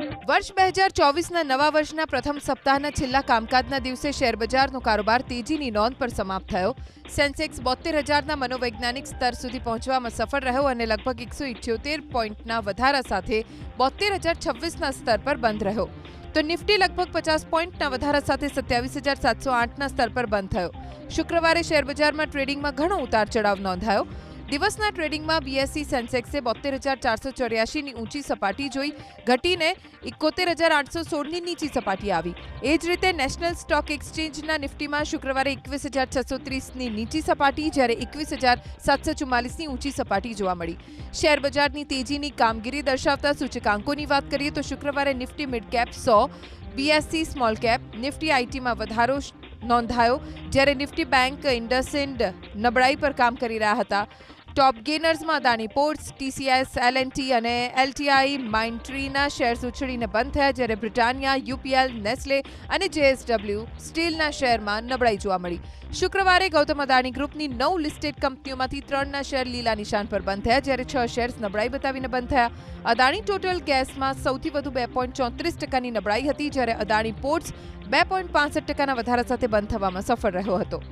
વર્ષ બે હજાર ચોવીસના નવા વર્ષના પ્રથમ સપ્તાહના છેલ્લા કામકાજના દિવસે શેરબજારનો કારોબાર તેજીની નોંધ પર સમાપ્ત થયો. સેન્સેક્સ બોતેર હજારના મનોવૈજ્ઞાનિક સ્તર સુધી પહોંચવામાં સફળ રહ્યો અને લગભગ એકસો ઇઠ્યોતેર પોઈન્ટના વધારા સાથે બોતેર હજાર છવ્વીસના સ્તર પર બંધ રહ્યો. તો નિફ્ટી લગભગ પચાસ પોઈન્ટના વધારા સાથે સત્યાવીસ હજાર સાતસો આઠના સ્તર પર બંધ થયો. શુક્રવારે શેરબજારમાં ટ્રેડિંગમાં ઘણો ઉતાર ચઢાવ નોંધાયો. દિવસના ટ્રેડિંગમાં બીએસસી સેન્સેક્સે બોતેર હજાર ચારસો ચોર્યાસીની ઊંચી સપાટી જોઈ, ઘટીને એકોતેર હજાર આઠસો સોળની નીચી સપાટી આવી. એ જ રીતે નેશનલ સ્ટોક એક્સચેન્જના નિફ્ટીમાં શુક્રવારે એકવીસ હજાર છસો ત્રીસની નીચી સપાટી, જ્યારે એકવીસ હજાર સાતસો ચુમ્માલીસની ઊંચી સપાટી જોવા મળી. શેરબજારની તેજીની કામગીરી દર્શાવતા સૂચકાંકોની વાત કરીએ તો શુક્રવારે નિફ્ટી મિડ કેપ સો બીએસસી સ્મોલ કેપ, નિફ્ટી આઈટીમાં વધારો નોંધાયો, જ્યારે નિફ્ટી બેંક ઇન્ડસઇન્ડ નબળાઈ પર કામ કરી રહ્યા હતા. ટોપ ગેનર્સમાં અદાણી પોર્ટ્સ ટીસીએસ એલએનટી અને એલટીઆઈ માઇન્ટ્રીના શેર્સ ઉછળીને બંધ થયા, જ્યારે બ્રિટાનિયા યુપીએલ નેસ્લે અને જેએસડબલ્યુ સ્ટીલના શેરમાં નબળાઈ જોવા મળી. શુક્રવારે ગૌતમ અદાણી ગ્રુપની નવ લિસ્ટેડ કંપનીઓમાંથી ત્રણના શેર લીલા નિશાન પર બંધ થયા, જ્યારે છ શેર્સ નબળાઈ બતાવીને બંધ થયા. અદાણી ટોટલ ગેસમાં સૌથી વધુ બે પોઈન્ટ ચોત્રીસ ટકાની નબળાઈ હતી, જ્યારે અદાણી પોર્ટ્સ બે પોઈન્ટ પાંસઠ ટકાના વધારા સાથે બંધ થવામાં સફળ રહ્યો હતો.